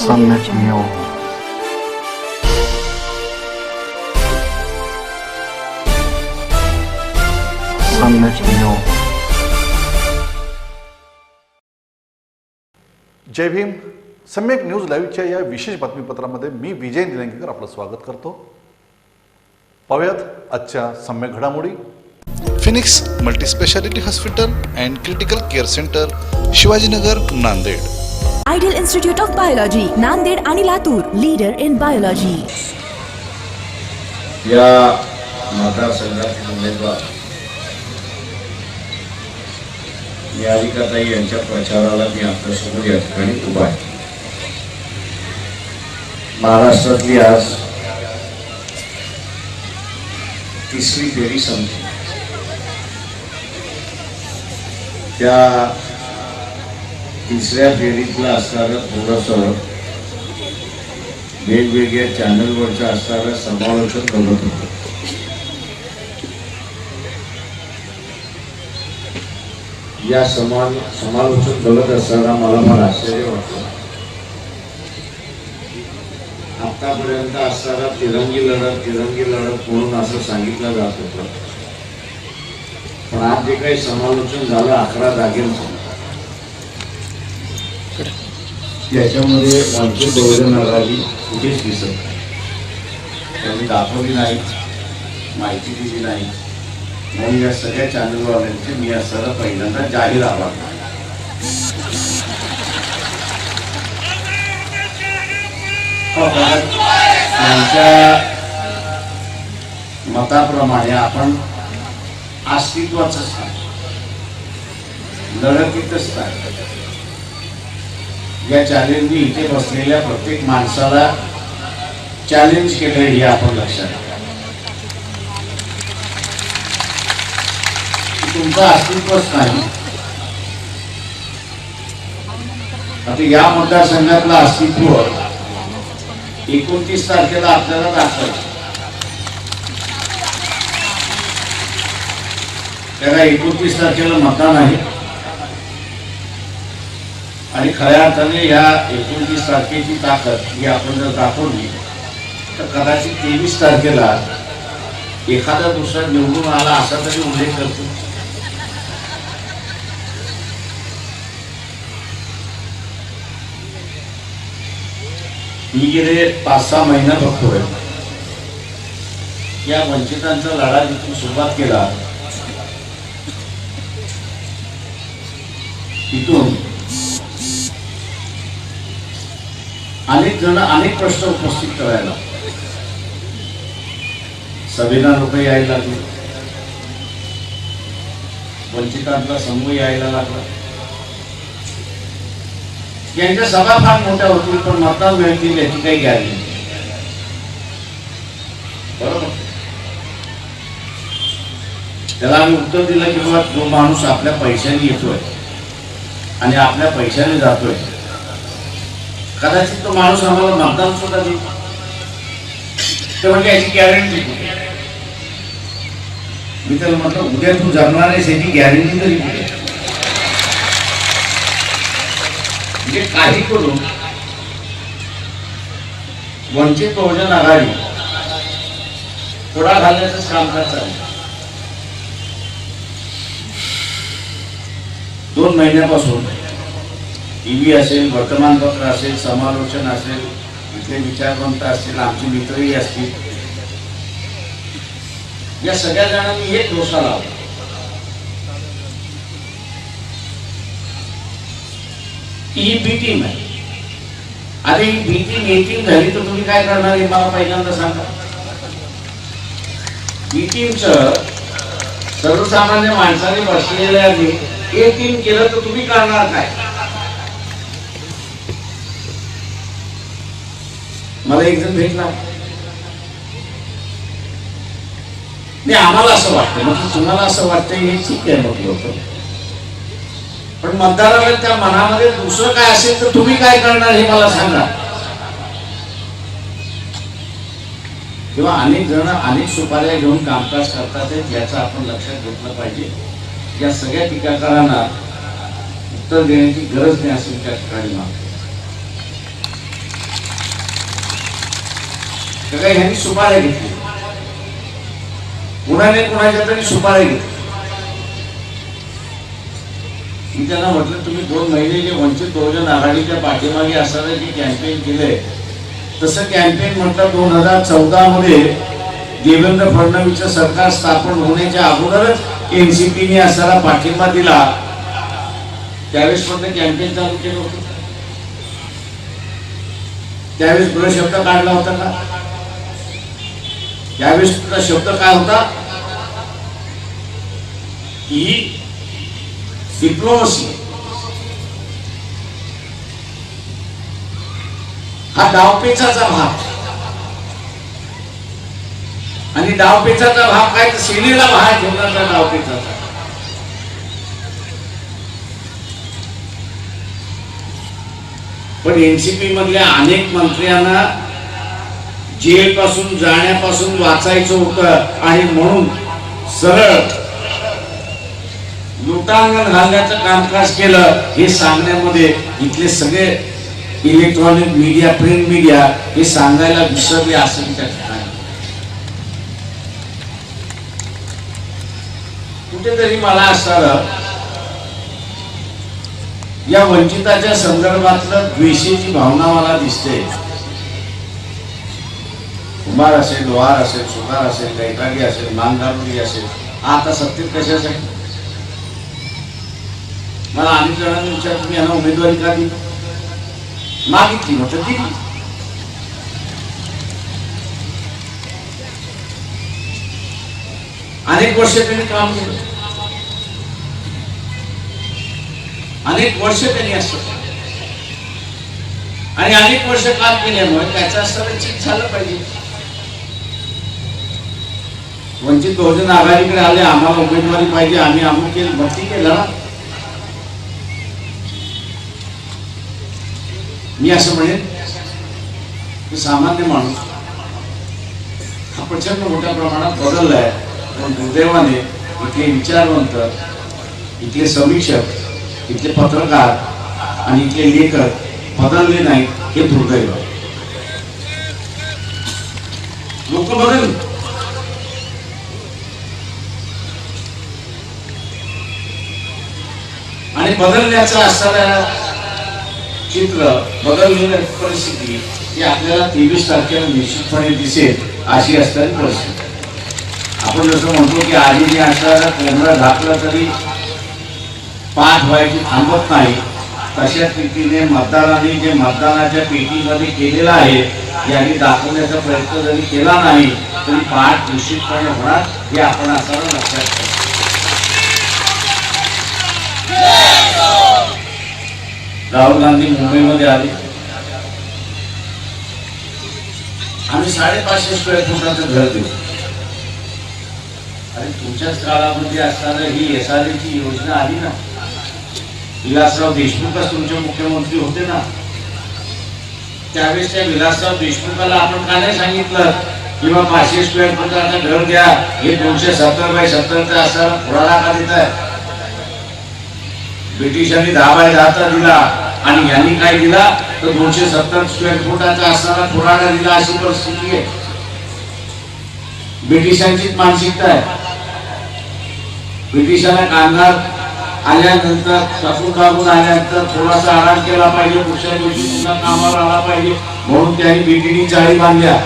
सम्यक म्यो सम्यक म्यो जय भीम। सम्यक न्यूज लाईव्हच्या या विशेष बातमीपत्रामध्ये मी विजय निलंगेकर आपलं स्वागत करतो. पाहूयात आजच्या सम्यक घडामोडी. Phoenix multispeciality hospital and critical care centre Shivajinagar Nanded. Ideal institute of biology Nanded आणि लातूर लीडर इन बायोलॉजी या मतदारसंघातील उमेदवार निहारिकाताई यांच्या प्रचाराला मी आपल्यासमोर या ठिकाणी उभा आहे. महाराष्ट्रातली आज तिसरी फेरी संपली. त्या तिसऱ्या फेरीतला असणारं थोडंसं वेगवेगळ्या चॅनलवरचं असणारं समालोचन बघत होतो. या समान समालोचन बघत असताना मला फार आश्चर्य वाटलं. आतापर्यंत असताना तिरंगी लढत तिरंगी लढत म्हणून असं सांगितलं जात होतं. पण आज जे काही समालोचन झालं अकरा जागेंचं त्याच्यामध्ये वंचित बहुजन आघाडी कुठेच दिसत नाही. त्यांनी दाखवली नाही माहिती दिली नाही. म्हणून या सगळ्या चॅनलवाल्यांचे मी या सर्व पहिल्यांदा जाहीर आभार त्यांच्या मताप्रमाणे आपण अस्तित्वाचं स्थान लढतीतच स्थान या चॅलेंजनी इथे बसलेल्या प्रत्येक माणसाला चॅलेंज केलं हे आपण लक्षात तुमचं अस्तित्वच नाही आता या मतदारसंघातलं अस्तित्व एकोणतीस तारखेला आपल्याला दाखवायचं. त्याला एकोणतीस तारखेला मतदान आहे. आणि खऱ्या अर्थाने या एकोणतीस तारखेची ताकद ही आपण जर दाखवली तर कदाचित तेवीस तारखेला एखादा दुसरा निवडून आला असा तरी उल्लेख करतो. मी गेले पाच सहा महिना बघतोय. या वंचितांचा लढा जिथून सुरुवात केला तिथून अनेक जण अनेक प्रश्न उपस्थित करायला. सभेला लोक यायला लागले. वंचितांचा समूह यायला लागला. यांच्या सभा फार मोठ्या होतील पण मतदान मिळतील याची काही गॅरंटी बरोबर? त्याला आम्ही उत्तर दिलं की बाबा जो माणूस आपल्या पैशाने येतोय. आणि आपल्या पैशाने जातोय. कदाचित तो माणूस आम्हाला मतदान सुद्धा देतो ते म्हणजे याची गॅरंटी मी त्याला म्हटलं उद्या तू जगणार आहेस याची गॅरंटी तरी कुठे म्हणजे काही करून वंचित बहुजन आघाडी थोडा घालण्याचं कामकाज चालू दोन महिन्यापासून टीव्ही असेल वर्तमानपत्र असेल समालोचन असेल इथले विचारवंत असतील आमचे मित्रही असतील. या सगळ्या जणांनी एक दोषा लावला की ही बी टीम आहे. अरे ही बी टीम ए टीम झाली तर तुम्ही काय करणार हे मला पहिल्यांदा सांगा. बी टीमचं सर्वसामान्य माणसाने बसलेल्या ए टीम केलं तर तुम्ही करणार काय? मला एक जण भेटला. नाही आम्हाला असं वाटतं म्हणजे तुम्हाला असं वाटतं हे ठीक आहे मग लोक पण मतदाराला त्या मनामध्ये दुसरं काय असेल तर तुम्ही काय करणार हे मला सांगा. किंवा अनेक जण अनेक सुपाऱ्या घेऊन कामकाज करतात आहेत, याचं आपण लक्षात घेतलं पाहिजे. या सगळ्या टीकाकारांना उत्तर देण्याची गरज नाही असेल त्या ठिकाणी मागतो तर ह्यांनी सुपाऱ्या घेतली कुणाने कुणाच्या तरी सुपाऱ्या घेतली मी त्यांना म्हटलं तुम्ही दोन महिने जे वंचित बहुजन आघाडीच्या पाठीमागे असणारे जे कॅम्पेन केले तसं कॅम्पेन म्हटलं दोन हजार चौदा मध्ये देवेंद्र फडणवीसचं सरकार स्थापन होण्याच्या अगोदरच एनसीपीने असणारा पाठिंबा दिला. त्यावेळेस पण कॅम्पेन चालू केलं होतं. त्यावेळेस तुला शब्द काढला होता का? त्यावेळेस तुझा शब्द काय होता? ही डिप्लोमसी हा डावपेचाचा भाग. आणि डावपेचाचा भाग काय? तर सेनेला भाग ठेवण्याचा डावपेचाचा पण एनसीपी मधल्या अनेक मंत्र्यांना जेल पासून जाण्यापासून वाचायचं होतं आणि म्हणून सरळ लुटांगण घालण्याचं कामकाज केलं हे सांगण्यामध्ये इथले सगळे इलेक्ट्रॉनिक मीडिया प्रिंट मीडिया हे सांगायला विसरले असेल त्या ठिकाणी. कुठेतरी मला असणार या वंचिताच्या संदर्भातलं द्वेषीची भावना मला दिसते. कुंभार असेल लोहार असेल सुतार असेल कैकागी असेल मानधारुरी असेल आता सत्तेत कशासाठी मला अनेक जणांनी विचार तुम्ही यांना उमेदवारी का दिली? मागितली म्हटलं दिली. अनेक वर्ष त्यांनी काम केलं. अनेक वर्ष त्यांनी असं आणि अनेक वर्ष काम केल्यामुळे त्याचा संरक्षित झालं पाहिजे. वंचित बहुजन आघाडीकडे आले आम्हाला उमेदवारी पाहिजे आम्ही अमुक केलं. भरती केलं मी असं म्हणेन सामान्य माणूस हा प्रचंड मोठ्या प्रमाणात बदललाय. पण दुर्दैवाने इथले विचारवंत इथले समीक्षक इथले पत्रकार आणि इथले लेखक बदलले नाहीत हे दुर्दैव. लोक बदल आणि बदलण्याचं असणाऱ्या चित्र बदललेली परिस्थिती ही आपल्याला तेवीस तारखेला निश्चितपणे दिसेल अशी असणारी परिस्थिती. आपण जसं म्हणतो की आधी असणारा कोंबडा झाकला तरी पाठ व्हायची थांबत नाही. तशा रीतीने मतदारांनी जे मतदानाच्या पेटीमध्ये केलेलं आहे यांनी दाखवण्याचा प्रयत्न जरी केला नाही तरी पाठ निश्चितपणे होणार हे आपण असताना लक्षात ठेवा. राहुल गांधी मुंबईमध्ये आले. आम्ही साडेपाचशे स्क्वेअर फुटाचं घर देऊ अरे तुमच्याच काळामध्ये असणारं ही एस आर एची योजना आली ना. विलासराव देशमुखच तुमचे मुख्यमंत्री होते ना. त्यावेळेस त्या विलासराव देशमुखाला आपण का नाही सांगितलं? किंवा पाचशे स्क्वेअर फुटाचं घर द्या. हे दोनशे सत्तर बाय सत्तरचं असं पुढाला का देत आहे ब्रिटिशांनी दहा बाय दहाचा दिला आणि यांनी काय दिला? तर दोनशे सत्तर स्क्वेअर फुटाचा असणारा पुराणा दिला अशी परिस्थिती आहे. ब्रिटिशांचीच मानसिकता आहे. ब्रिटिशांना कांदा आल्यानंतर टाकून टाकून आल्यानंतर थोडासा आराम केला पाहिजे पुढच्या दिवशी पुन्हा कामावर आला पाहिजे म्हणून त्यांनी बीटीडी चाळी बांधल्या.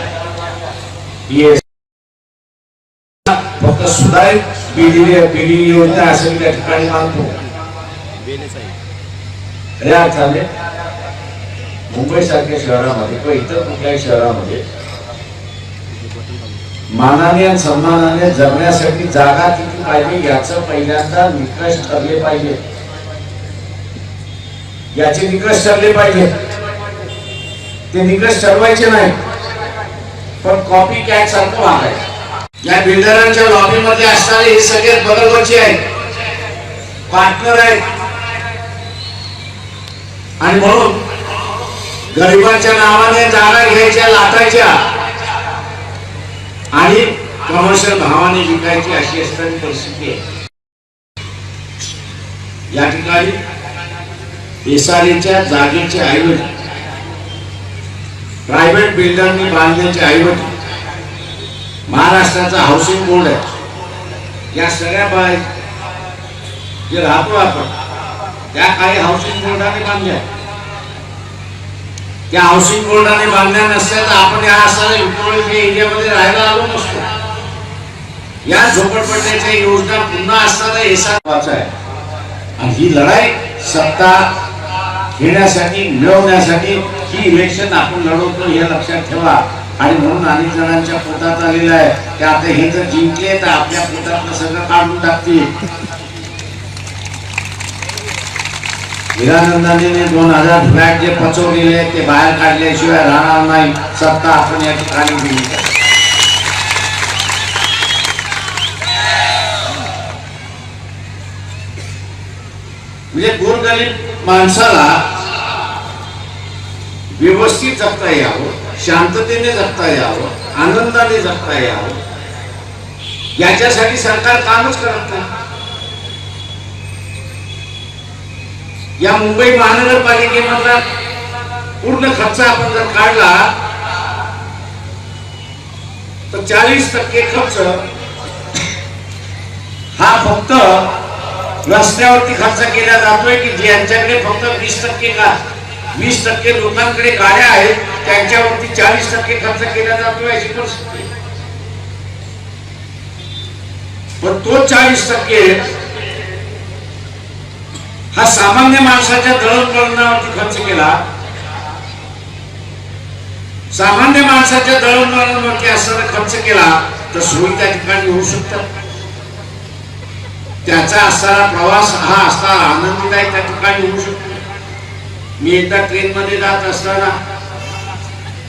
फक्त सुधारित बीडी बीडी योजना असेल त्या ठिकाणी मानतो खऱ्या अर्थाने मुंबई सारख्या शहरामध्ये किंवा इतर कुठल्याही शहरामध्ये मानाने आणि सन्मानाने जगण्यासाठी जागा किती पाहिजे याचं पहिल्यांदा निकष ठरले पाहिजे. याचे निकष ठरले पाहिजे. ते निकष ठरवायचे नाही. पण कॉपी कॅट सारखं वागायचं या बिल्डरांच्या लॉबीमध्ये असणारे हे सगळे बरोबरचे आहेत. पार्टनर आहेत. आणि म्हणून गरिबांच्या नावाने जागा घ्यायच्या लाटायच्या आणि कमर्शियल भावाने विकायची अशी असणारी परिस्थिती आहे. या ठिकाणी एसआरएच्या जागेचे ऐवजी प्रायव्हेट बिल्डरनी बांधण्याचे ऐवजी महाराष्ट्राचा हाऊसिंग बोर्ड आहे. या सगळ्या बाय जे राहतो आपण त्या काही हाऊसिंग बोर्डाने बांधल्या. या हाऊसिंग बोर्डाने बांधल्या नसत्या तर आपण या असा एरियामध्ये राहायला आलो नसतो. या झोपडपट्ट्याच्या योजना पुन्हा असणारा हिसाबाचा आहे. आणि ही लढाई सत्ता घेण्यासाठी मिळवण्यासाठी ही इलेक्शन आपण लढवतो हे लक्षात ठेवा. आणि म्हणून अनेक जणांच्या पोटात आलेलं आहे. की आता हे जर जिंकले तर आपल्या पोटातलं सगळं काढून टाकतील. हिरानंदाने दोन हजार फ्लॅट जे पचवलेले आहेत ते बाहेर काढल्याशिवाय राहणार नाही. सत्ता आपण या ठिकाणी दिली म्हणजे गोरगरीब माणसाला व्यवस्थित जगता यावं शांततेने जगता यावं आनंदाने जगता यावं. याच्यासाठी सरकार कामच करत नाही. या मुंबई महानगरपालिकेमधला पूर्ण खर्च आपण जर काढला तर चाळीस टक्के खर्च हा फक्त रस्त्यावरती खर्च केला जातोय की ज्यांच्याकडे फक्त वीस टक्के का वीस टक्के लोकांकडे गाड्या आहेत त्यांच्यावरती चाळीस टक्के खर्च केला जातोय अशी परिस्थिती पण तो चाळीस टक्के हा सामान्य माणसाच्या दळणवळणावरती खर्च केला. सामान्य माणसाच्या दळणवळणावरती असताना खर्च केला तर सोयी त्या ठिकाणी होऊ शकतात. त्याचा असणारा प्रवास हा असणारा आनंददायी त्या ठिकाणी होऊ शकतो. मी एकदा ट्रेन मध्ये जात असताना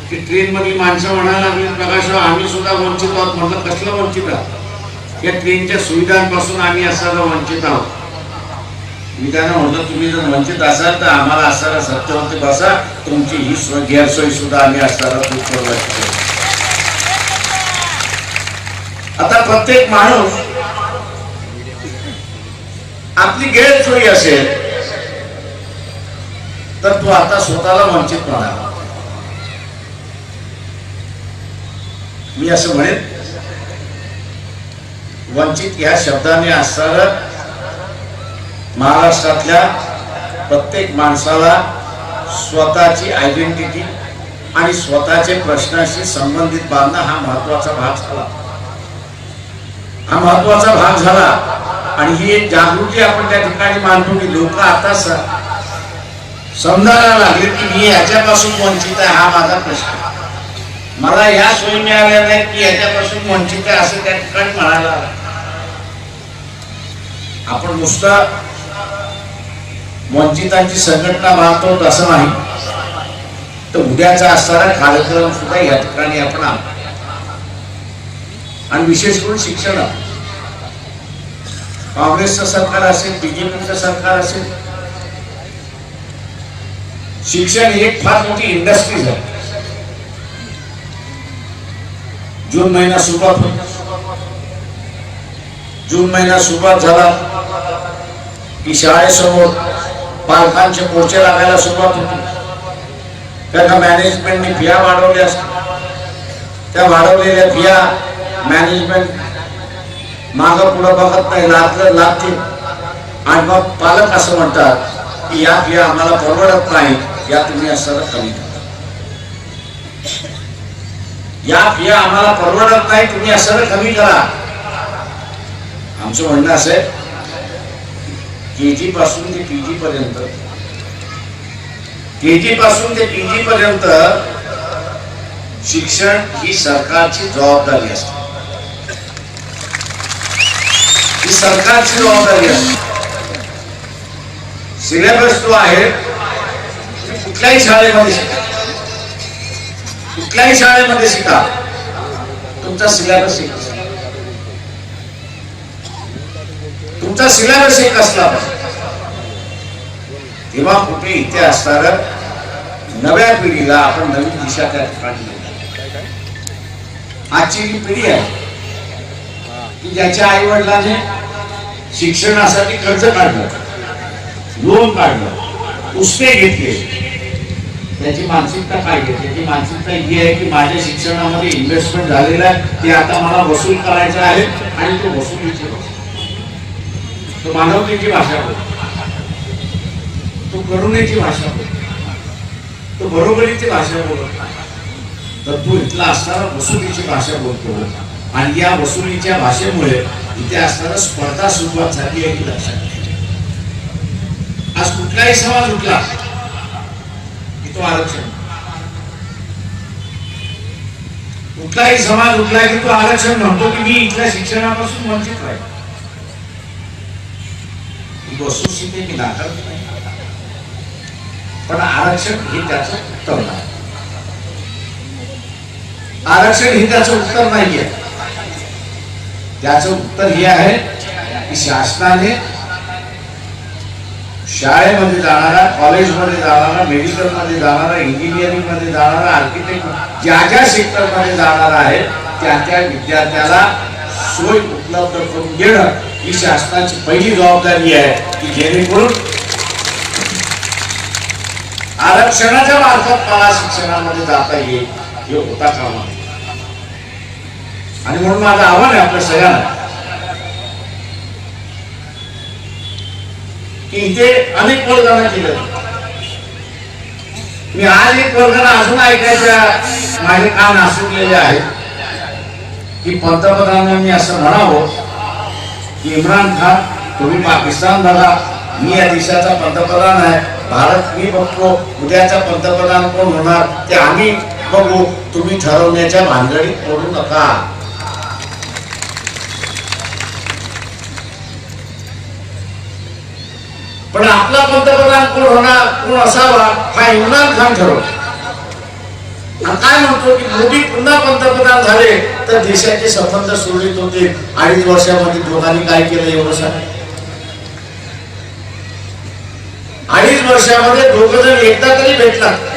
की ट्रेन मधली माणसं म्हणायला लागली प्रकाश आम्ही सुद्धा वंचित आहोत. म्हटलं कसलं वंचित आहोत? या ट्रेनच्या सुविधांपासून आम्ही असणारा वंचित आहोत. मी त्यांना म्हणतो तुम्ही जर वंचित असाल तर आम्हाला असणारा सत्तेवरती बसा. तुमची ही सोय गैरसोयी सुद्धा आम्ही असणारा आता प्रत्येक माणूस आपली गैरसोयी असेल तर तो आता स्वतःला वंचित म्हणा मी असं म्हणेन वंचित या शब्दाने असणारं महाराष्ट्रातल्या प्रत्येक माणसाला स्वतःची आयडेंटिटी आणि स्वतःचे प्रश्नाशी संबंधित बांधणं हा महत्त्वाचा भाग झाला. हा महत्त्वाचा भाग झाला आणि ही एक जागृती आपण त्या ठिकाणी मानतो की लोक आता समजायला लागले की मी याच्यापासून वंचित आहे हा माझा प्रश्न. मला या सोयी मिळाल्या नाही की याच्यापासून वंचित आहे असं त्या ठिकाणी म्हणायला आपण नुसतं वंचितांची संघटना मानतो तसं नाही. तर उद्याचा असणारा कार्यक्रम सुद्धा या ठिकाणी आपण आणि विशेष करून शिक्षण. काँग्रेसचं सरकार असेल बीजेपीचं सरकार असेल शिक्षण ही एक फार मोठी इंडस्ट्रीज आहे जून महिना सुरुवात होईल. जून महिना सुरुवात झाला की शाळेसमोर पालकांचे मोर्चे लागायला सुरुवात होती. त्यांना मॅनेजमेंटने फिया वाढवल्या असतात. त्या वाढवलेल्या फिया मॅनेजमेंट माग पुढं बघत नाही लागलं लागते आणि मग पालक असं म्हणतात की या फिया आम्हाला परवडत नाही या तुम्ही असं कमी करा. या फिया आम्हाला परवडत नाही तुम्ही असं कमी करा. आमचं म्हणणं असं पासून ते पर्यंत. पासून ते पर्यंत शिक्षण ही सरकारची जबाबदारी असते. ही सरकारची जबाबदारी असते. सिलेबस जो आहे कुठल्याही शाळेमध्ये शिका. कुठल्याही शाळेमध्ये शिका. तुमचा सिलेबस तुमचा सिलेबस एक असला पाहिजे. तेव्हा कुठे इथे असणार नव्या पिढीला आपण नवीन दिशा त्या ठिकाणी आजची जी पिढी आहे की ज्याच्या आई वडिलांनी शिक्षणासाठी कर्ज काढलं लोन काढलं उसने घेतले त्याची मानसिकता काय घेतली? त्याची मानसिकता ही आहे की माझ्या शिक्षणामध्ये इन्व्हेस्टमेंट झालेलं आहे ते आता मला वसूल करायचं आहे आणि तो वसुलीची तो मानवतेची भाषा बोलतो. तो करुणेची भाषा बोलतो. तो बरोबरीची भाषा बोलत नाही. तर तो इथला असणारा वसुलीची भाषा बोलतो आणि या वसुलीच्या भाषेमुळे इथे असणारा स्पर्धा सुरुवात झाली आहे की लक्षात आज कुठलाही समाज उठला की तो आरक्षण. कुठलाही समाज उठला की तो आरक्षण म्हणतो की मी इथल्या शिक्षणापासून वंचित राहील वस्तुस्थिती मी नाकारत नाही पण आरक्षण हे त्याचं उत्तर नाही. आरक्षण हे त्याचं उत्तर नाहीये. त्याचं उत्तर हे आहे की शासनाने शाळेमध्ये जाणारा कॉलेजमध्ये जाणारा मेडिकलमध्ये जाणारा इंजिनिअरिंगमध्ये जाणारा आर्किटेक्ट ज्या ज्या सेक्टरमध्ये जाणारा आहे त्या त्या विद्यार्थ्याला सोय उपलब्ध करून देणं ही शासनाची पहिली जबाबदारी आहे की जेणेकरून आरक्षणाच्या मार्फत मला शिक्षणामध्ये जाता येईल हे होता कामा आणि म्हणून माझं आव्हान आहे आपल्या सगळ्यांना की इथे अनेक वर्गांना केलं. मी आज एक वर्गाला अजून ऐकायच्या माझे कान आसुरलेले आहेत की पंतप्रधानांनी असं म्हणावं की इम्रान खान तुम्ही पाकिस्तान झाला मी या देशाचा पंतप्रधान आहे. भारत मी बघतो. उद्याचा पंतप्रधान कोण होणार? ते आम्ही बघू. तुम्ही ठरवण्याच्या भानगडीत पडू नका. पण आपला पंतप्रधान कोण होणार? कोण असावा? हा इम्रान खान ठरवतो. काय म्हणतो की मोदी पुन्हा पंतप्रधान झाले तर देशाचे संबंध सुरळीत होते. अडीच वर्षामध्ये दोघांनी काय केलं एवढं सांग. अडीच वर्षामध्ये दोघ जण एकदा तरी भेटतात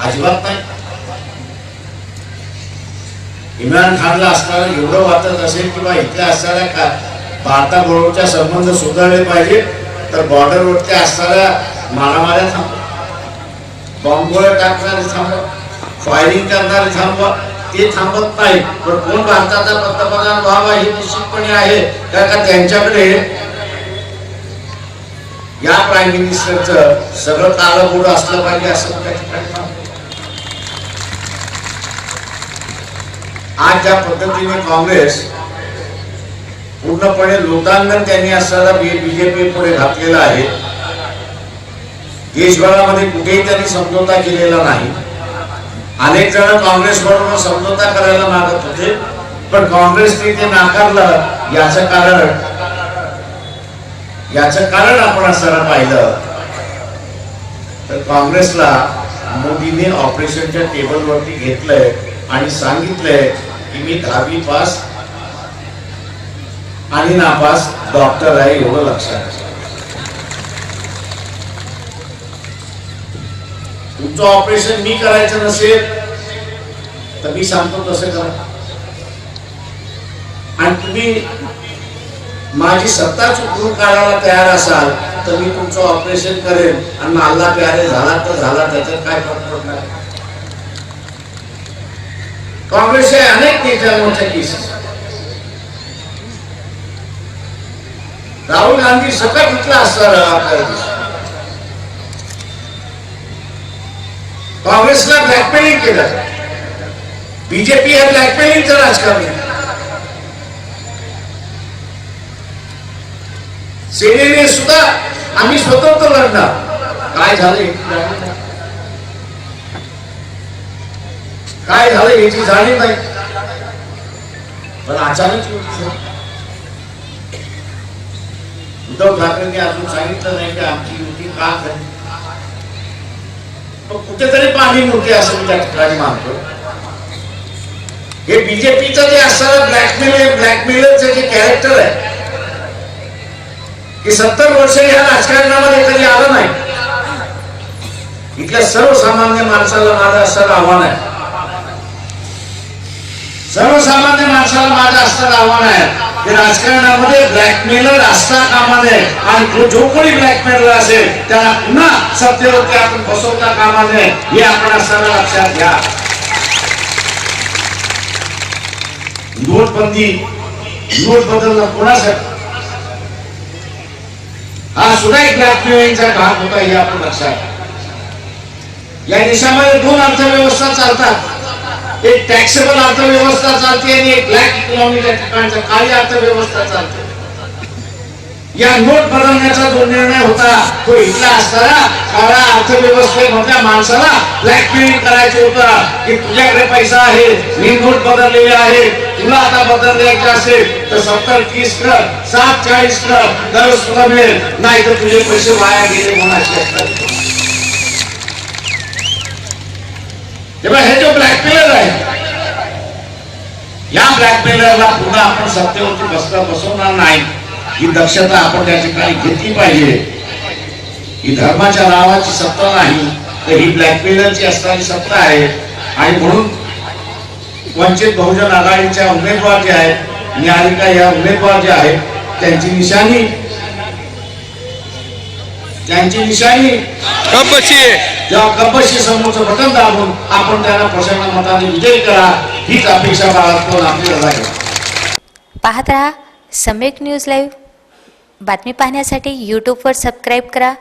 अजिबात नाही. इम्रान खानला असणारा एवढं वाटत असेल किंवा इथल्या असणाऱ्या का भारताबरोबरच्या संबंध सुधारले पाहिजे तर बॉर्डरवरच्या असणाऱ्या मारामाऱ्या थांबतो बॉम्बगोळ्या टाकणारे थांबवा फायरिंग करणारे थांबवा ते थांबत नाही. पण कोण भारताचा पंतप्रधान व्हावा हे निश्चितपणे आहे. कारण का त्यांच्याकडे या प्राईम मिनिस्टरच सगळं काळं असलं पाहिजे असं आज ज्या पद्धतीने काँग्रेस पूर्णपणे लोटांगण त्यांनी असणारा बीजेपी पुढे घातलेला आहे देशभरामध्ये कुठेही त्यांनी समझोता केलेला नाही. अनेक जण काँग्रेस बरोबर समझोता करायला मागत होते पण काँग्रेसने ते नाकारलं याचं कारण याचं कारण आपण असताना पाहिलं. तर काँग्रेसला मोदीने ऑपरेशनच्या टेबलवरती घेतलंय आणि सांगितलंय की मी दहावी पास आणि नापास डॉक्टर आहे एवढं लक्षात तुमचं ऑपरेशन मी करायचं नसेल तर मी सांगतो तसं करा. आणि तुम्ही माझी सत्ता चुकवून काढायला तयार असाल तर मी तुमचं ऑपरेशन करेन. आणि अल्ला प्यारे झाला तर झाला त्याच्यात काय फरक पडणार? काँग्रेसचे अनेक नेत्यांवरच्या केसेस. राहुल गांधी सगळं कुठला असणार आपल्या देशात काँग्रेसला ब्लॅकमेलिंग केलं. बीजेपी हे ब्लॅकमेलिंगचं राजकारण. सेनेने सुद्धा आम्ही स्वतंत्र लढणार. काय झालं? काय झालं याची जाणीव नाही. पण अचानक उद्धव ठाकरेंनी अजून सांगितलं नाही की आमची युती का झाली. कुठेतरी पाणी मुरते असं मी त्या ठिकाणी मानतो हे बीजेपीचं जे असणारा ब्लॅकमेल ब्लॅकमेलरचं जे कॅरेक्टर आहे की सत्तर वर्ष या राजकारणामध्ये कधी आलं नाही. इथल्या सर्वसामान्य माणसाला माझं असणारं आव्हान आहे. सर्वसामान्य माणसाला माझं असणारं आव्हान आहे. हे राजकारणामध्ये ब्लॅकमेलर असता कामाने. आणि जो- कोणी ब्लॅकमेलर असेल त्याला पुन्हा सत्तेवरती आपण बसवता कामाने. हे आपण असताना लक्षात घ्या. नोटबंदी नोट बदलणं कोणासाठी? हा सुद्धा एक ब्लॅकमेलिंगचा भाग होता हे आपण लक्षात या देशामध्ये दोन अर्थव्यवस्था चालतात. एक टॅक्सेबल अर्थव्यवस्था चालते आणि एक ब्लॅक इकॉनॉमीच्या ठिकाणच्या काळी अर्थव्यवस्था चालते. या नोट बदलण्याचा जो निर्णय होता तो इथला असताना काळा अर्थव्यवस्थेमधल्या माणसाला ब्लॅकमेलिंग करायचं होता की तुझ्याकडे पैसा आहे मी नोट बदललेले आहे तुला आता बदलण्याचे असेल तर सत्तर तीस कर सात चाळीस कर दर सुद्धा मिळेल. नाही तर तुझे पैसे वाया गेले म्हणून अशी असतात तेव्हा हे जो ब्लॅकमेलर आहे या ब्लॅकमेलरला पुन्हा आपण सत्तेवरती बसता बसवणार नाही. ही दक्षता आपण त्या ठिकाणी घेतली पाहिजे. ही धर्माच्या नावाची सत्ता नाही तर ही ब्लॅकमेलरची असणारी सत्ता आहे. आणि म्हणून वंचित बहुजन आघाडीच्या उमेदवार जे आहेत निहारिका या उमेदवार जे आहेत त्यांची निशाणी त्यांची निशाणी जेव्हा कंपशी समोरचं बटन दाबून आपण त्यांना प्रचंड मताने विजयी करा हीच अपेक्षा बाळगतो आपली लढाई पाहत राहा सम्यक न्यूज लाईव्ह. बातमी पाहण्यासाठी यूट्यूबवर सबस्क्राईब करा.